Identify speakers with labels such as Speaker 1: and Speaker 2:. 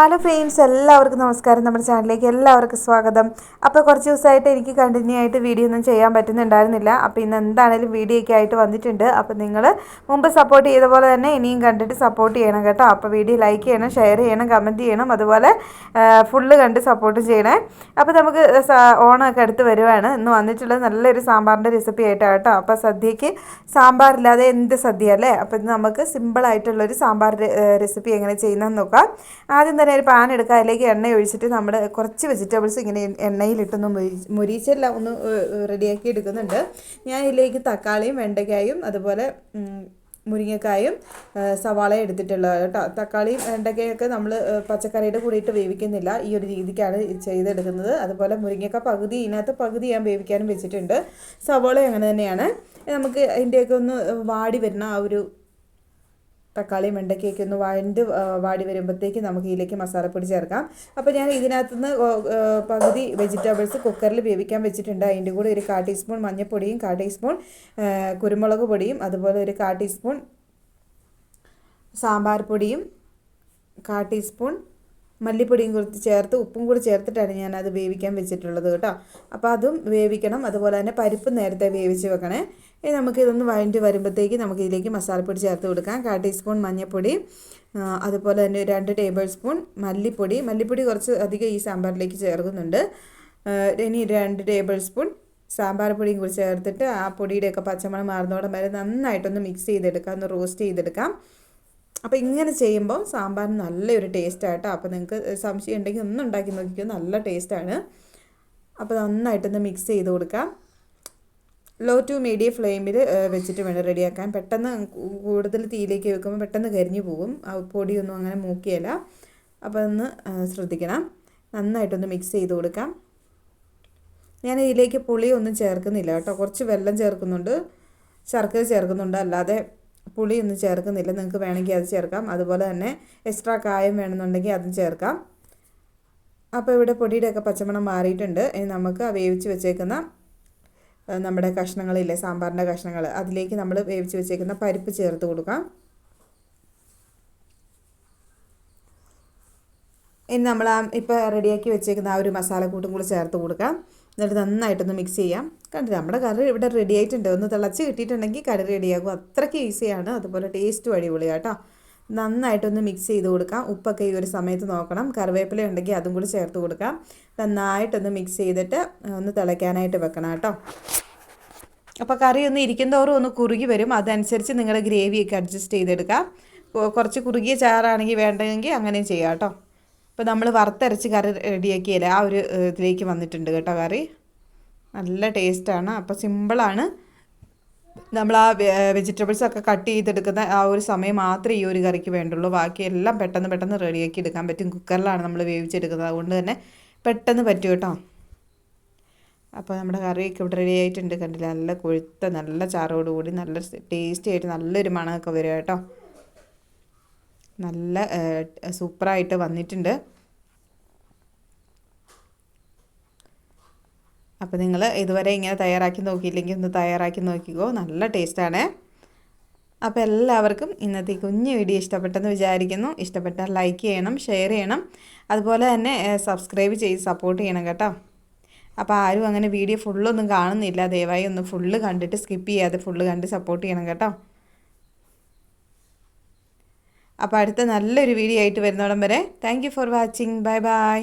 Speaker 1: Hello friends എല്ലാവർക്കും നമസ്കാരം. നമ്മുടെ ചാനലിലേക്ക് എല്ലാവർക്കും സ്വാഗതം. അപ്പോൾ കുറച്ച് ദിവസമായിട്ട് എനിക്ക് കണ്ടിന്യൂ ആയിട്ട് വീഡിയോ ഒന്നും ചെയ്യാൻ പറ്റുന്നുണ്ടായിരുന്നില്ല. അപ്പോൾ ഇന്ന് എന്താണേലും വീഡിയോ ഒക്കെ ആയിട്ട് വന്നിട്ടുണ്ട്. അപ്പോൾ നിങ്ങൾ മുമ്പ് സപ്പോർട്ട് ചെയ്ത പോലെ തന്നെ ഇനിയും കണ്ടിട്ട് സപ്പോർട്ട് ചെയ്യണം കേട്ടോ. അപ്പോൾ വീഡിയോ ലൈക്ക് ചെയ്യണം ഷെയർ ചെയ്യണം കമന്റ് ചെയ്യണം. അതുപോലെ ഫുള്ള് കണ്ട് സപ്പോർട്ട് ചെയ്യണേ. അപ്പോൾ നമുക്ക് ഓണമൊക്കെ അടുത്ത് വരുവാണ്. ഇന്ന് വന്നിട്ടുള്ളത് നല്ലൊരു സാമ്പാറിന്റെ റെസിപ്പി ആയിട്ടാണ് കേട്ടോ. അപ്പോൾ സദ്യക്ക് സാമ്പാറില്ലാതെ എന്ത് സദ്യ അല്ലേ? അപ്പോൾ ഇത് നമുക്ക് സിമ്പിളായിട്ടുള്ളൊരു സാമ്പാർ റെസിപ്പി എങ്ങനെ ചെയ്യുന്നതെന്ന് നോക്കാം. ആദ്യം ഒരു പാൻ എടുക്കുക അതിലേക്ക് എണ്ണ ഒഴിച്ചിട്ട് നമ്മൾ കുറച്ച് വെജിറ്റബിൾസ് ഇങ്ങനെ എണ്ണയിലിട്ടൊന്ന് മുരിച്ചല്ല ഒന്ന് റെഡിയാക്കി എടുക്കുന്നുണ്ട്. ഞാൻ ഇതിലേക്ക് തക്കാളിയും വെണ്ടയ്ക്കായും അതുപോലെ മുരിങ്ങക്കായും സവാളയും എടുത്തിട്ടുള്ളത് കേട്ടോ. തക്കാളിയും വെണ്ടയ്ക്കയൊക്കെ നമ്മൾ പച്ചക്കറിയുടെ കൂടിയിട്ട് വേവിക്കുന്നില്ല. ഈ ഒരു രീതിക്കാണ് ചെയ്തെടുക്കുന്നത്. അതുപോലെ മുരിങ്ങക്ക പകുതി ഇതിനകത്ത് പകുതി ഞാൻ വേവിക്കാനും വെച്ചിട്ടുണ്ട്. സവാള അങ്ങനെ തന്നെയാണ്. നമുക്ക് അതിന്റെയൊക്കെ ഒന്ന് വാടി വരുന്ന ആ ഒരു തക്കാളിയും വെണ്ടയ്ക്കൊക്കെ ഒന്ന് വഴണ്ട് വാടി വരുമ്പോഴത്തേക്ക് നമുക്ക് ഇതിലേക്ക് മസാലപ്പൊടി ചേർക്കാം. അപ്പോൾ ഞാൻ ഇതിനകത്തുനിന്ന് പകുതി വെജിറ്റബിൾസ് കുക്കറിൽ വേവിക്കാൻ വെച്ചിട്ടുണ്ട്. അതിന്റെ കൂടെ ഒരു കാ ടീസ്പൂൺ മഞ്ഞൾപ്പൊടിയും കാ ടീസ്പൂൺ കുരുമുളക് പൊടിയും അതുപോലെ ഒരു കാ ടീസ്പൂൺ സാമ്പാർ പൊടിയും കാ ടീസ്പൂൺ മല്ലിപ്പൊടിയും കുറച്ച് ചേർത്ത് ഉപ്പും കൂടി ചേർത്തിട്ടാണ് ഞാൻ അത് വേവിക്കാൻ വെച്ചിട്ടുള്ളത് കേട്ടോ. അപ്പോൾ അതും വേവിക്കണം. അതുപോലെ തന്നെ പരിപ്പ് നേരത്തെ വേവിച്ച് വെക്കണേ. ഇനി നമുക്ക് ഇതൊന്ന് വഴണ്ടി വരുമ്പോഴത്തേക്ക് നമുക്ക് ഇതിലേക്ക് മസാലപ്പൊടി ചേർത്ത് കൊടുക്കാം. കാ ടീസ്പൂൺ മഞ്ഞൾപ്പൊടി അതുപോലെ തന്നെ രണ്ട് ടേബിൾ സ്പൂൺ മല്ലിപ്പൊടി. മല്ലിപ്പൊടി കുറച്ച് അധികം ഈ സാമ്പാറിലേക്ക് ചേർക്കുന്നുണ്ട്. ഇനി രണ്ട് ടേബിൾ സ്പൂൺ സാമ്പാർ പൊടിയും കൂടി ചേർത്തിട്ട് ആ പൊടിയുടെയൊക്കെ പച്ചമണം മാറുന്നതോടെ വരെ നന്നായിട്ടൊന്ന് മിക്സ് ചെയ്തെടുക്കാം. ഒന്ന് റോസ്റ്റ് ചെയ്തെടുക്കാം. അപ്പോൾ ഇങ്ങനെ ചെയ്യുമ്പോൾ സാമ്പാറിന് നല്ലൊരു ടേസ്റ്റായിട്ടോ അപ്പോൾ നിങ്ങൾക്ക് സംശയം ഉണ്ടെങ്കിൽ ഒന്ന് ഉണ്ടാക്കി നോക്കിക്കോ. നല്ല ടേസ്റ്റാണ് അപ്പോൾ നന്നായിട്ടൊന്ന് മിക്സ് ചെയ്ത് കൊടുക്കാം. ലോ ടു മീഡിയം ഫ്ലെയിമിൽ വെച്ചിട്ട് വേണം റെഡിയാക്കാൻ. പെട്ടെന്ന് കൂടുതൽ തീയിലേക്ക് വെക്കുമ്പോൾ പെട്ടെന്ന് കരിഞ്ഞു പോകും പൊടിയൊന്നും അങ്ങനെ മൂക്കിയല്ല അപ്പോൾ ഒന്ന് ശ്രദ്ധിക്കണം. നന്നായിട്ടൊന്ന് മിക്സ് ചെയ്ത് കൊടുക്കാം. ഞാൻ ഇതിലേക്ക് പുളിയൊന്നും ചേർക്കുന്നില്ല കേട്ടോ. കുറച്ച് വെള്ളം ചേർക്കുന്നുണ്ട്. ശർക്കര ചേർക്കുന്നുണ്ട്. അല്ലാതെ പുളിയൊന്നും ചേർക്കുന്നില്ല. നിങ്ങൾക്ക് വേണമെങ്കിൽ അത് ചേർക്കാം. അതുപോലെ തന്നെ എക്സ്ട്രാ കായം വേണമെന്നുണ്ടെങ്കിൽ അതും ചേർക്കാം. അപ്പോൾ ഇവിടെ പൊടിയുടെയൊക്കെ പച്ചമണം മാറിയിട്ടുണ്ട്. ഇനി നമുക്ക് വേവിച്ച് വെച്ചേക്കുന്ന നമ്മുടെ കഷ്ണങ്ങളില്ലേ സാമ്പാറിന്റെ കഷ്ണങ്ങൾ അതിലേക്ക് നമ്മൾ വേവിച്ച് വെച്ചേക്കുന്ന പരിപ്പ് ചേർത്ത് കൊടുക്കാം. ഇനി നമ്മൾ ആ ഇപ്പോൾ റെഡിയാക്കി വെച്ചേക്കുന്ന ആ ഒരു മസാലക്കൂട്ടും കൂടി ചേർത്ത് കൊടുക്കാം. എന്നിട്ട് നന്നായിട്ടൊന്ന് മിക്സ് ചെയ്യാം. കണ്ടില്ല നമ്മുടെ കറി ഇവിടെ റെഡി ആയിട്ടുണ്ട്. ഒന്ന് തിളച്ച് കിട്ടിയിട്ടുണ്ടെങ്കിൽ കറി റെഡിയാകും അത്രയ്ക്ക് ഈസിയാണ് അതുപോലെ ടേസ്റ്റും അടിപൊളിയാട്ടോ നന്നായിട്ടൊന്ന് മിക്സ് ചെയ്ത് കൊടുക്കാം. ഉപ്പൊക്കെ ഈ ഒരു സമയത്ത് നോക്കണം. കറിവേപ്പില ഉണ്ടെങ്കിൽ അതും കൂടി ചേർത്ത് കൊടുക്കാം. നന്നായിട്ടൊന്ന് മിക്സ് ചെയ്തിട്ട് ഒന്ന് തിളയ്ക്കാനായിട്ട് വെക്കണം കേട്ടോ. അപ്പോൾ കറി ഒന്ന് ഇരിക്കുന്നതോറും ഒന്ന് കുറുകി വരും. അതനുസരിച്ച് നിങ്ങളുടെ ഗ്രേവിയൊക്കെ അഡ്ജസ്റ്റ് ചെയ്തെടുക്കാം. കുറച്ച് കുറുകിയ ചാറാണെങ്കിൽ വേണ്ടെങ്കിൽ അങ്ങനെയും ചെയ്യാം കേട്ടോ. അപ്പോൾ നമ്മൾ വറുത്തരച്ച് കറി റെഡിയാക്കിയല്ലേ? ആ ഒരു ഇതിലേക്ക് വന്നിട്ടുണ്ട് കേട്ടോ കറി. നല്ല ടേസ്റ്റാണ്. അപ്പോൾ സിമ്പിളാണ്. നമ്മൾ ആ വെജിറ്റബിൾസ് ഒക്കെ കട്ട് ചെയ്തെടുക്കുന്ന ആ ഒരു സമയം മാത്രമേ ഈ ഒരു കറിക്ക് വേണ്ടുള്ളൂ. ബാക്കി എല്ലാം പെട്ടെന്ന് പെട്ടെന്ന് റെഡിയാക്കി എടുക്കാൻ പറ്റും. കുക്കറിലാണ് നമ്മൾ വേവിച്ചെടുക്കുന്നത്. അതുകൊണ്ട് തന്നെ പെട്ടെന്ന് പറ്റും കേട്ടോ. അപ്പോൾ നമ്മുടെ കറിയൊക്കെ ഇവിടെ റെഡി ആയിട്ടുണ്ട് കണ്ടില്ല? നല്ല കൊഴുത്ത നല്ല ചാറോടുകൂടി നല്ല ടേസ്റ്റി ആയിട്ട് നല്ലൊരു മണമൊക്കെ വരും കേട്ടോ. നല്ല സൂപ്പറായിട്ട് വന്നിട്ടുണ്ട്. അപ്പോൾ നിങ്ങൾ ഇതുവരെ ഇങ്ങനെ തയ്യാറാക്കി നോക്കിയില്ലെങ്കിൽ ഒന്ന് തയ്യാറാക്കി നോക്കിക്കോ. നല്ല ടേസ്റ്റാണ്. അപ്പോൾ എല്ലാവർക്കും ഇന്നത്തെ കുഞ്ഞ് വീഡിയോ ഇഷ്ടപ്പെട്ടെന്ന് വിചാരിക്കുന്നു. ഇഷ്ടപ്പെട്ടാൽ ലൈക്ക് ചെയ്യണം ഷെയർ ചെയ്യണം. അതുപോലെ തന്നെ സബ്സ്ക്രൈബ് ചെയ്ത് സപ്പോർട്ട് ചെയ്യണം കേട്ടോ. അപ്പോൾ ആരും അങ്ങനെ വീഡിയോ ഫുള്ളൊന്നും കാണുന്നില്ല. ദയവായി ഒന്ന് ഫുള്ള് കണ്ടിട്ട് സ്കിപ്പ് ചെയ്യാതെ ഫുള്ള് കണ്ട് സപ്പോർട്ട് ചെയ്യണം കേട്ടോ. അപ്പോൾ അടുത്ത നല്ലൊരു വീഡിയോ ആയിട്ട് വരുന്നോടം വരെ thank for watching bye bye